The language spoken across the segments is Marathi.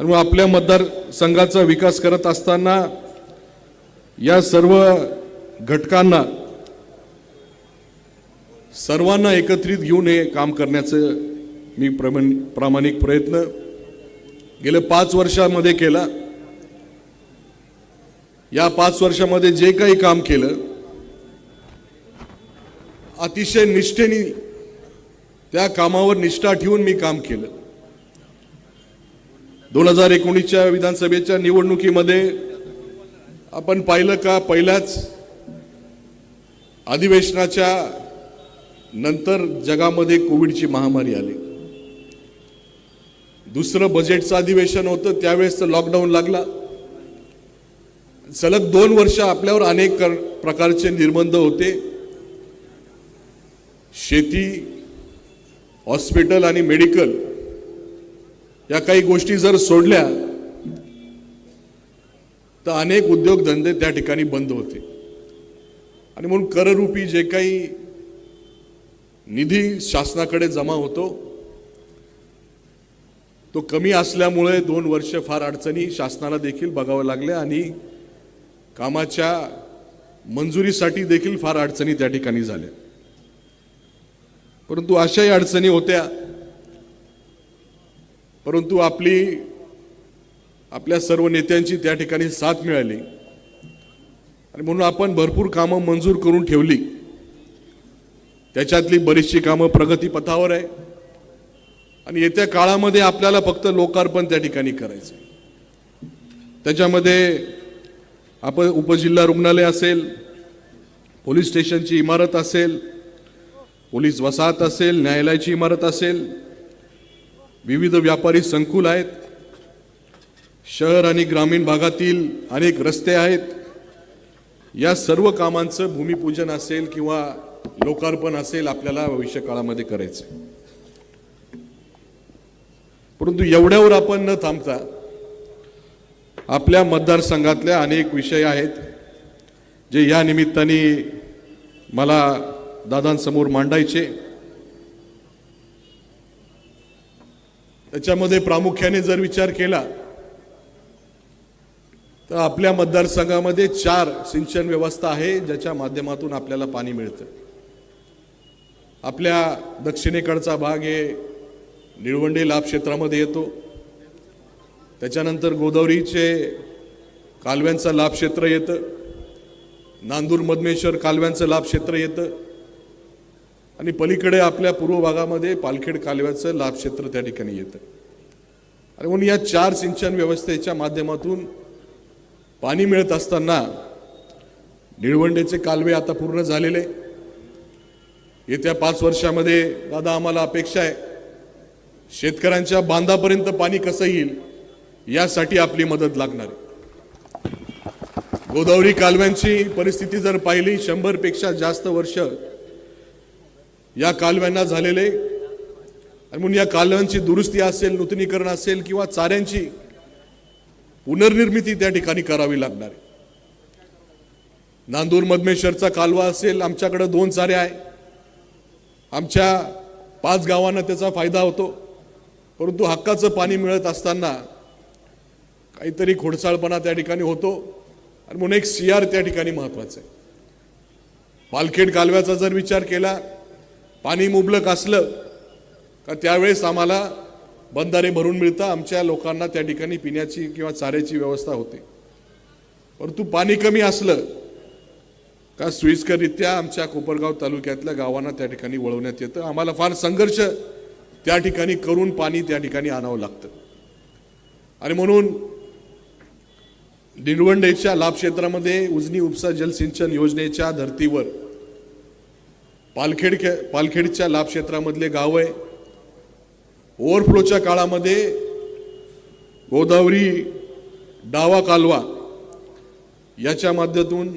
आणि मग आपल्या मतदारसंघाचा विकास करत असताना या सर्व घटकांना सर्वांना एकत्रित घेऊन हे काम करण्याचं मी प्रमाण प्रामाणिक प्रयत्न गेल्या पाच वर्षामध्ये केला. या पाच वर्षामध्ये जे काही काम केलं अतिशय निष्ठेने त्या कामावर निष्ठा ठेवून मी काम केलं. दोन हजार एकोणीसच्या विधानसभेच्या निवडणुकीमध्ये आपण पाहिलं का पहिल्याच अधिवेशनाच्या नंतर जगामध्ये कोविडची महामारी आली. दुसरं बजेटचं अधिवेशन होतं त्यावेळेस तर लॉकडाऊन लागला. सलग दोन वर्ष आपल्यावर अनेक प्रकारचे निर्बंध होते. शेती हॉस्पिटल आणि मेडिकल या काही गोष्टी जर सोडल्या तर अनेक उद्योगधंदे त्या ठिकाणी बंद होते. आणि म्हणून कररूपी जे काही निधी शासनाकडे जमा होतो तो कमी असल्यामुळे दोन वर्ष फार अडचणी शासनाला देखील बघावं लागल्या आणि कामाच्या मंजुरीसाठी देखील फार अडचणी त्या ठिकाणी झाल्या. परंतु अशाही अडचणी होत्या परंतु आपली आपल्या सर्व नेत्यांची त्या ठिकाणी साथ मिळाली. आणि म्हणून आपण भरपूर कामं मंजूर करून ठेवली. त्याच्यातली बरीचशी कामं प्रगतीपथावर आहे. आणि येत्या काळामध्ये आपल्याला फक्त लोकार्पण त्या ठिकाणी करायचं त्याच्यामध्ये आपण उपजिल्हा रुग्णालय असेल पोलीस स्टेशनची इमारत असेल पोलीस वसाहत असेल न्यायालयाची इमारत असेल विविध व्यापारी संकुल आहेत. शहर आणि ग्रामीण भागातील अनेक रस्ते आहेत. या सर्व कामांचं भूमिपूजन असेल किंवा लोकार्पण असेल आपल्याला भविष्य काळामध्ये करायचं. परंतु एवढ्यावर आपण न थांबता आपल्या मतदारसंघातल्या अनेक विषय आहेत जे या निमित्ताने मला दादांसमोर मांडायचे. त्याच्यामध्ये प्रामुख्याने जर विचार केला तर आपल्या मतदारसंघामध्ये चार सिंचन व्यवस्था आहे ज्याच्या माध्यमातून आपल्याला पाणी मिळतं. आपल्या दक्षिणेकडचा भाग हे निळवंडे लाभ क्षेत्रामध्ये येतो. त्याच्यानंतर गोदावरीचे कालव्यांचं लाभ क्षेत्र येतं. नांदूर मधमेश्वर कालव्यांचं लाभ क्षेत्र येतं. आणि पलीकडे आपल्या पूर्व भागामध्ये पालखेड कालव्याचं लाभक्षेत्र त्या ठिकाणी येतं. आणि म्हणून या चार सिंचन व्यवस्थेच्या माध्यमातून पाणी मिळत असताना निळवंडेचे कालवे आता पूर्ण झालेले. येत्या पाच वर्षामध्ये दादा आम्हाला अपेक्षा आहे. शेतकऱ्यांच्या बांधापर्यंत पाणी कसं येईल यासाठी आपली मदत लागणार आहे. गोदावरी कालव्यांची परिस्थिती जर पाहिली शंभरपेक्षा जास्त वर्ष या कालव्यांना झालेले आणि म्हणून या कालव्यांची दुरुस्ती असेल नूतनीकरण असेल किंवा चाऱ्यांची पुनर्निर्मिती त्या ठिकाणी करावी लागणार आहे. नांदूर मधमेश्वरचा कालवा असेल आमच्याकडं दोन चारे आहे. आमच्या पाच गावांना त्याचा फायदा होतो. परंतु हक्काचं पाणी मिळत असताना काहीतरी खोडसाळपणा त्या ठिकाणी होतो. आणि म्हणून एक सी आर त्या ठिकाणी महत्त्वाचं आहे. पालखेड कालव्याचा जर विचार केला पाणी मुबलक असलं का त्यावेळेस आम्हाला बंधारे भरून मिळतं आमच्या लोकांना त्या ठिकाणी पिण्याची किंवा चाऱ्याची व्यवस्था होते. परंतु पाणी कमी असलं का सोयीस्कररित्या आमच्या कोपरगाव तालुक्यातल्या गावांना त्या ठिकाणी वळवण्यात येतं. आम्हाला फार संघर्ष त्या ठिकाणी करून पाणी त्या ठिकाणी आणावं लागतं. आणि म्हणून निळवंडेच्या लाभक्षेत्रामध्ये उजनी उपसा जलसिंचन योजनेच्या धर्तीवर पालखेड पालखेडच्या लाभक्षेत्रामधले गाव आहे. ओव्हरफ्लोच्या काळामध्ये गोदावरी डावा कालवा याच्या माध्यमातून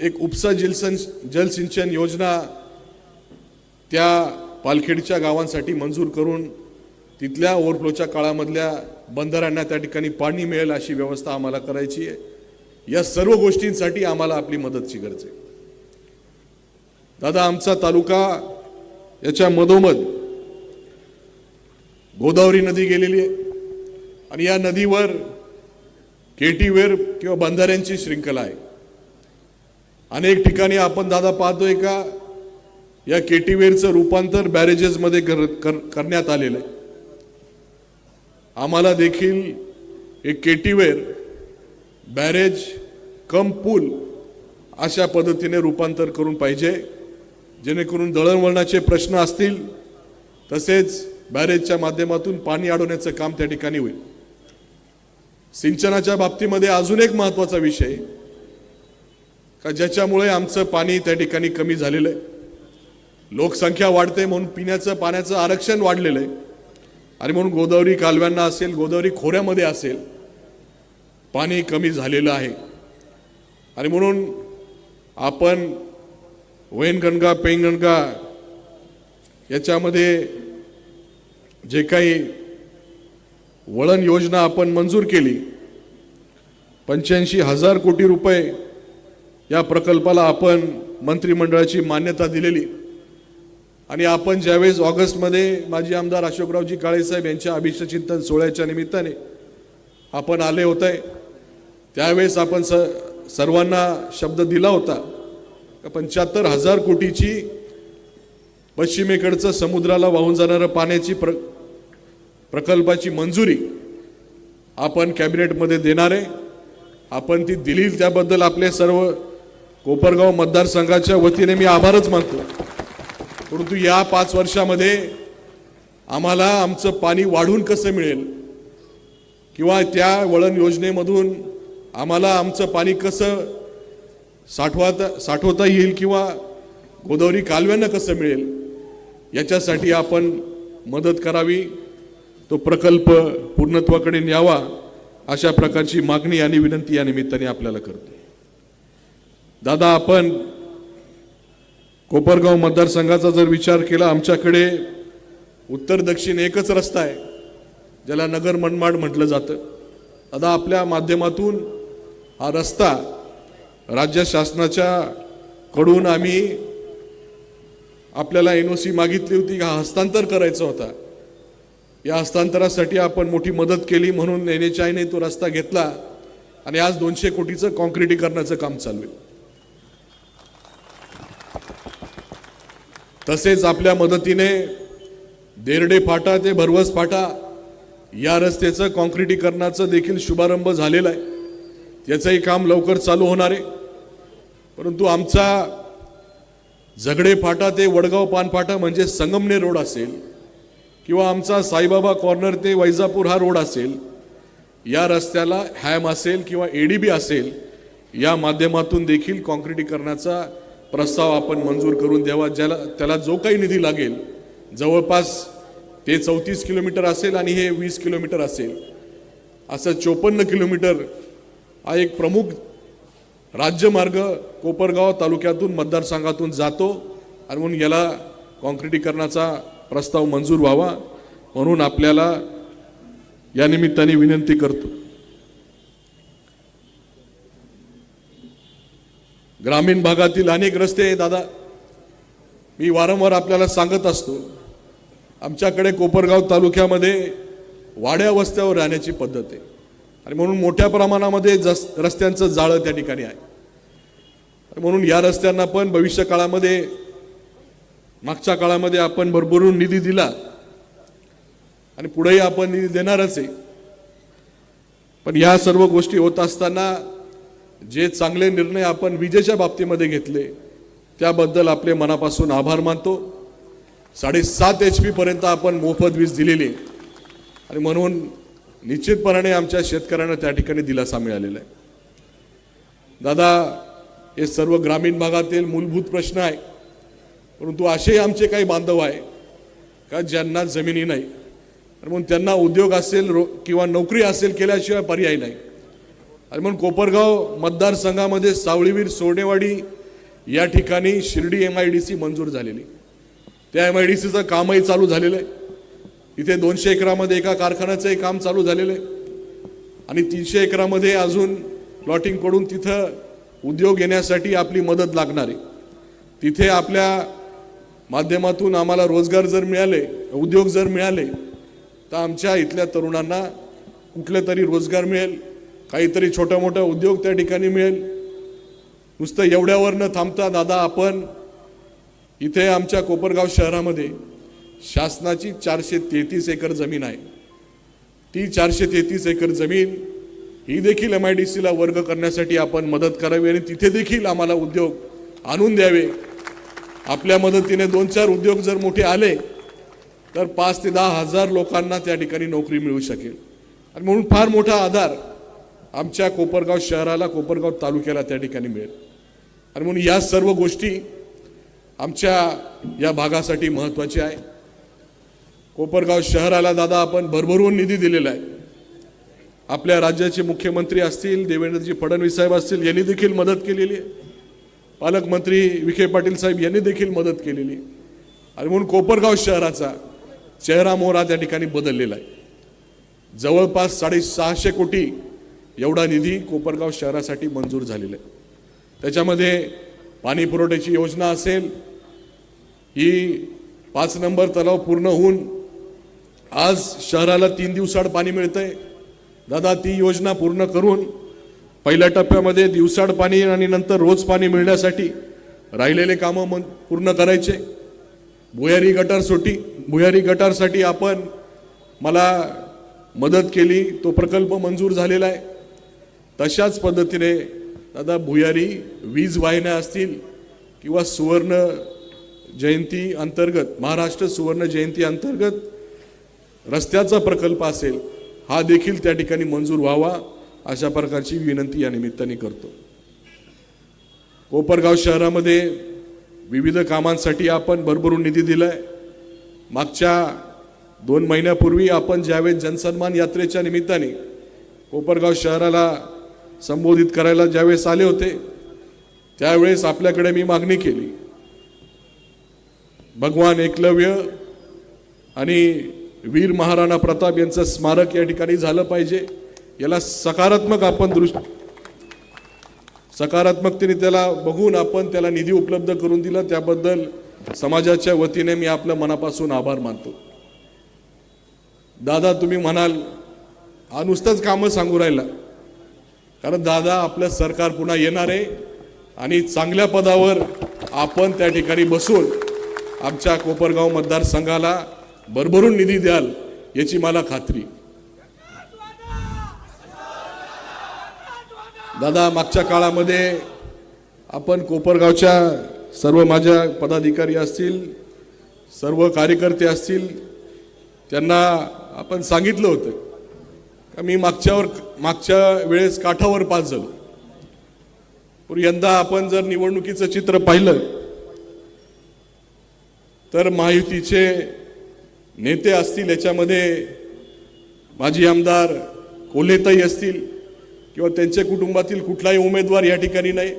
एक उपसा जलसन जलसिंचन योजना त्या पालखेडच्या गावांसाठी मंजूर करून तिथल्या ओव्हरफ्लोच्या काळामधल्या बंधाऱ्यांना त्या ठिकाणी पाणी मिळेल अशी व्यवस्था आम्हाला करायची आहे. या सर्व गोष्टींसाठी आम्हाला आपली मदतची गरज आहे. दादा आमचा तालुका याच्या मधोमध गोदावरी नदी गेलेली आहे आणि या नदीवर केटीवेर किंवा बंधाऱ्यांची श्रृंखला आहे. अनेक ठिकाणी आपण दादा पाहतोय का या केटीवेरचं रूपांतर बॅरेजेसमध्ये कर, कर, करण्यात आलेलं आहे. आम्हाला देखील एक केटीवेर बॅरेज कम पूल अशा पद्धतीने रूपांतर करून पाहिजे. जेणेकरून दळणवळणाचे प्रश्न असतील तसेच बॅरेजच्या माध्यमातून पाणी अडवण्याचं काम त्या ठिकाणी होईल. सिंचनाच्या बाबतीमध्ये अजून एक महत्त्वाचा विषय का ज्याच्यामुळे आमचं पाणी त्या ठिकाणी कमी झालेलं आहे. लोकसंख्या वाढते म्हणून पिण्याचं पाण्याचं आरक्षण वाढलेलं आहे. आणि म्हणून गोदावरी कालव्यांना असेल गोदावरी खोऱ्यामध्ये असेल पाणी कमी झालेलं आहे. आणि म्हणून आपण वैनगणगा पैनगणगा याच्यामध्ये जे काही वळण योजना आपण मंजूर केली पंच्याऐंशी हजार कोटी रुपये या प्रकल्पाला आपण मंत्रिमंडळाची मान्यता दिलेली. आणि आपण ज्यावेळेस ऑगस्टमध्ये माजी आमदार अशोकरावजी काळेसाहेब यांच्या अभिषचिंतन सोहळ्याच्या निमित्ताने आपण आले होते त्यावेळेस आपण स सर्वांना शब्द दिला होता पंच्याहत्तर हजार कोटीची पश्चिमेकडचं समुद्राला वाहून जाणारं पाण्याची प्र प्रकल्पाची मंजुरी आपण कॅबिनेटमध्ये देणार आहे. आपण ती दिली त्याबद्दल आपले सर्व कोपरगाव मतदारसंघाच्या वतीने मी आभारच मानतो. परंतु या पाच वर्षामध्ये आम्हाला आमचं पाणी वाढून कसं मिळेल किंवा त्या वळण योजनेमधून आम्हाला आमचं पाणी कसं साठवाता साठवता येईल किंवा गोदावरी कालव्यांना कसं मिळेल याच्यासाठी आपण मदत करावी. तो प्रकल्प पूर्णत्वाकडे न्यावा अशा प्रकारची मागणी आणि विनंती या निमित्ताने आपल्याला करतो. दादा आपण कोपरगाव मतदारसंघाचा जर विचार केला आमच्याकडे उत्तर दक्षिण एकच रस्ता आहे ज्याला नगर मनमाड म्हटलं जातं. दादा आपल्या माध्यमातून हा रस्ता राज्य शासनाच्या कडून आम्ही आपल्याला एन ओ सी मागितली होती हा हस्तांतर करायचा होता. या हस्तांतरासाठी आपण मोठी मदत केली म्हणून एन एच आयने तो रस्ता घेतला आणि आज दोनशे कोटीचं कॉन्क्रिटीकरणाचं काम चालू आहे. तसेच आपल्या मदतीने देरडे फाटा ते भरवस फाटा या रस्त्याचं कॉन्क्रिटीकरणाचं देखील शुभारंभ झालेला आहे. त्याचंही काम लवकर चालू होणार आहे. परंतु आमचा झगडे फाटा ते वडगाव पानफाटा म्हणजे संगमनेर रोड असेल किंवा आमचा साईबाबा कॉर्नर ते वैजापूर हा रोड असेल या रस्त्याला हॅम असेल किंवा एडीबी असेल या माध्यमातून देखील कॉन्क्रिटीकरणाचा प्रस्ताव आपण मंजूर करून द्यावा ज्याला त्याला जो काही निधी लागेल जवळपास ते चौतीस किलोमीटर असेल आणि हे वीस किलोमीटर असेल असं चोपन्न किलोमीटर हा एक प्रमुख राज्यमार्ग कोपरगाव तालुक्यातून मतदारसंघातून जातो. आणि म्हणून याला कॉन्क्रिटीकरणाचा प्रस्ताव मंजूर व्हावा म्हणून आपल्याला या निमित्ताने विनंती करतो. ग्रामीण भागातील अनेक रस्ते दादा. मी वारंवार आपल्याला सांगत असतो आमच्याकडे कोपरगाव तालुक्यामध्ये वाड्या वस्त्यावर राहण्याची पद्धत आहे. आणि म्हणून मोठ्या प्रमाणामध्ये जस रस्त्यांचं जाळं त्या ठिकाणी आहे. म्हणून या रस्त्यांना पण भविष्य काळामध्ये मागच्या काळामध्ये आपण भरभरून निधी दिला. आणि पुढेही आपण निधी देणारच आहे. पण या सर्व गोष्टी होत असताना जे चांगले निर्णय आपण विजेच्या बाबतीमध्ये घेतले त्याबद्दल आपले मनापासून आभार मानतो. साडेसात एच पर्यंत आपण मोफत वीज दिलेली आणि म्हणून निश्चितपणाने आमच्या शेतकऱ्यांना त्या ठिकाणी दिलासा मिळालेला आहे. दादा हे सर्व ग्रामीण भागातील मूलभूत प्रश्न आहे. परंतु असेही आमचे काही बांधव आहे का ज्यांना जमिनी नाही? आणि म्हणून त्यांना उद्योग असेल रो किंवा नोकरी असेल केल्याशिवाय पर्याय नाही. आणि म्हणून कोपरगाव मतदारसंघामध्ये सावळीवीर सोनेवाडी या ठिकाणी Shirdi M I D C मंजूर झालेली. त्या एम आय डी सीचं कामही चालू झालेलं आहे. इथे दोनशे एकरामध्ये एका कारखान्याचंही काम चालू झालेलं आहे. आणि तीनशे एकरामध्ये अजून प्लॉटिंग पडून तिथं उद्योग येण्यासाठी आपली मदत लागणार आहे. तिथे आपल्या माध्यमातून आम्हाला रोजगार जर मिळाले उद्योग जर मिळाले तर आमच्या इथल्या तरुणांना कुठले तरी रोजगार मिळेल काहीतरी छोटा मोठा उद्योग त्या ठिकाणी मिळेल. नुसतं एवढ्यावर न थांबता दादा आपण इथे आमच्या कोपरगाव शहरामध्ये शासनाची चारशे तेहतीस एकर जमीन आहे. ती चारशे तेहतीस एकर जमीन ही देखील एम आय डी सीला वर्ग करण्यासाठी आपण मदत करावी आणि तिथे देखील आम्हाला उद्योग आणून द्यावे. आपल्या मदतीने दोन चार उद्योग जर मोठे आले तर पाच ते दहा हजार लोकांना त्या ठिकाणी नोकरी मिळू शकेल. आणि म्हणून फार मोठा आधार आमच्या कोपरगाव शहराला कोपरगाव तालुक्याला त्या ठिकाणी मिळेल. आणि म्हणून या सर्व गोष्टी आमच्या या भागासाठी महत्त्वाच्या आहे कोपरगाव शहराला दादा आपण भरभरून निधी दिलेला आहे. आपल्या राज्याचे मुख्यमंत्री असतील देवेंद्रजी फडणवीस साहेब असतील यांनी देखील मदत केलेली आहे. पालकमंत्री विखे पाटील साहेब यांनी देखील मदत केलेली आहे. आणि म्हणून कोपरगाव शहराचा चेहरा मोहरा त्या ठिकाणी बदललेला आहे. जवळपास साडेसहाशे कोटी एवढा निधी कोपरगाव शहरासाठी मंजूर झालेला आहे. त्याच्यामध्ये पाणी पुरवठ्याची योजना असेल ही पाच नंबर तलाव पूर्ण होऊन आज शहराला तीन दिवसाड पाणी मिळतंय. दादा ती योजना पूर्ण करून पहिल्या टप्प्यामध्ये दिवसाड पाणी आणि नंतर रोज पाणी मिळण्यासाठी राहिलेले कामं मग पूर्ण करायचे. भुयारी गटार सोटी भुयारी गटारसाठी आपण मला मदत केली तो प्रकल्प मंजूर झालेला आहे. तशाच पद्धतीने दादा भुयारी वीज वाहिन्या असतील किंवा सुवर्ण जयंती अंतर्गत महाराष्ट्र सुवर्ण जयंती अंतर्गत रस्त्याचा प्रकल्प असेल हा देखील त्या ठिकाणी मंजूर व्हावा अशा प्रकारची विनंती या निमित्ताने करतो. कोपरगाव शहरामध्ये विविध कामांसाठी आपण भरभरून निधी दिलाय. मागच्या दोन महिन्यापूर्वी आपण ज्यावेळेस जनसन्मान यात्रेच्या निमित्ताने कोपरगाव शहराला संबोधित करायला ज्यावेळेस आले होते त्यावेळेस आपल्याकडे मी मागणी केली. भगवान एकलव्य आणि वीर महाराणा प्रताप यांचं स्मारक या ठिकाणी झालं पाहिजे. याला सकारात्मक आपण दृष्ट सकारात्मकतेने त्याला बघून आपण त्याला निधी उपलब्ध करून दिला. त्याबद्दल समाजाच्या वतीने मी आपल्या मनापासून आभार मानतो. दादा तुम्ही म्हणाल हा नुसतंच कामं सांगू राहिला. कारण दादा आपलं सरकार पुन्हा येणार आहे आणि चांगल्या पदावर आपण त्या ठिकाणी बसून आमच्या कोपरगाव मतदारसंघाला भरभरून निधी द्याल याची मला खात्री. दादा मागच्या काळामध्ये आपण कोपरगावच्या सर्व माझ्या पदाधिकारी असतील सर्व कार्यकर्ते असतील त्यांना आपण सांगितलं होतं का मी मागच्यावर मागच्या वेळेस काठावर पास झालो पण यंदा आपण जर निवडणुकीचं चित्र पाहिलं तर महायुतीचे नेते असतील याच्यामध्ये माजी आमदार कोलेताई असतील किंवा त्यांच्या कुटुंबातील कुठलाही उमेदवार या ठिकाणी नाही.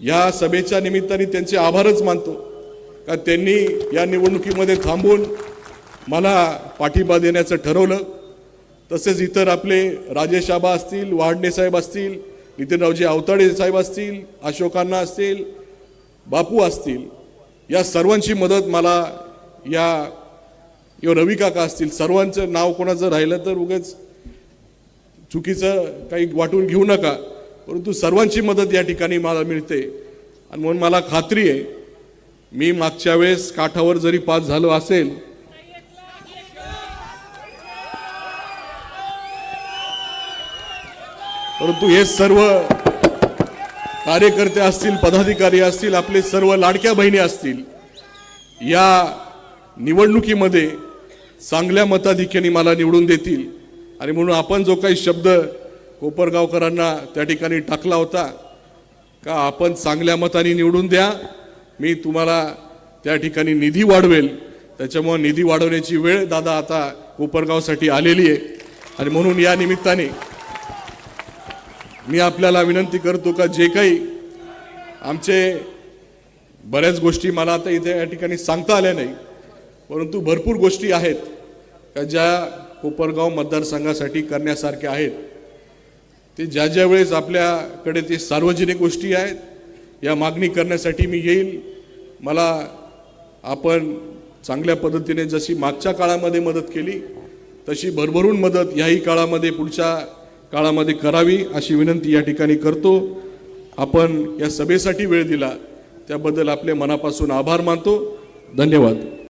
या सभेच्या निमित्ताने त्यांचे आभारच मानतो. का त्यांनी या निवडणुकीमध्ये थांबून मला पाठिंबा देण्याचं ठरवलं. तसेच इतर आपले राजेश आबा असतील वाडणे साहेब असतील नितीनरावजी अवताडे साहेब असतील अशोकांना असतील बापू असतील या सर्वांची मदत मला या किंवा रवी काका असतील सर्वांचं नाव कोणाचं राहिलं तर उगाच चुकीचं काही वाटून घेऊ नका. परंतु सर्वांची मदत या ठिकाणी मला मिळते. आणि म्हणून मला खात्री आहे मी मागच्या वेळेस काठावर जरी पास झालो असेल परंतु हे सर्व कार्यकर्ते असतील पदाधिकारी असतील आपले सर्व लाडक्या बहिणी असतील या निवडणुकीमध्ये चांगल्या मताधिक्याने मला निवडून देतील. आणि म्हणून आपण जो काही शब्द कोपरगावकरांना त्या ठिकाणी टाकला होता का आपण चांगल्या मताने निवडून द्या मी तुम्हाला त्या ठिकाणी निधी वाढवेल. त्याच्यामुळे निधी वाढवण्याची वेळ दादा आता कोपरगावसाठी आलेली आहे. आणि म्हणून या निमित्ताने मी आपल्याला विनंती करतो का जे काही आमचे बऱ्याच गोष्टी मला आता इथे या ठिकाणी सांगता आल्या नाही परंतु भरपूर गोष्टी आहेत का ज्या कोपरगाव मतदारसंघासाठी करण्यासारख्या आहेत. ते ज्या ज्या वेळेस आपल्याकडे ते सार्वजनिक गोष्टी आहेत या मागणी करण्यासाठी मी येईल. मला आपण चांगल्या पद्धतीने जशी मागच्या काळामध्ये मदत केली तशी भरभरून मदत याही काळामध्ये पुढच्या काळामध्ये करावी अशी विनंती या ठिकाणी करतो. आपण या सभेसाठी वेळ दिला त्याबद्दल आपले मनापासून आभार मानतो. धन्यवाद.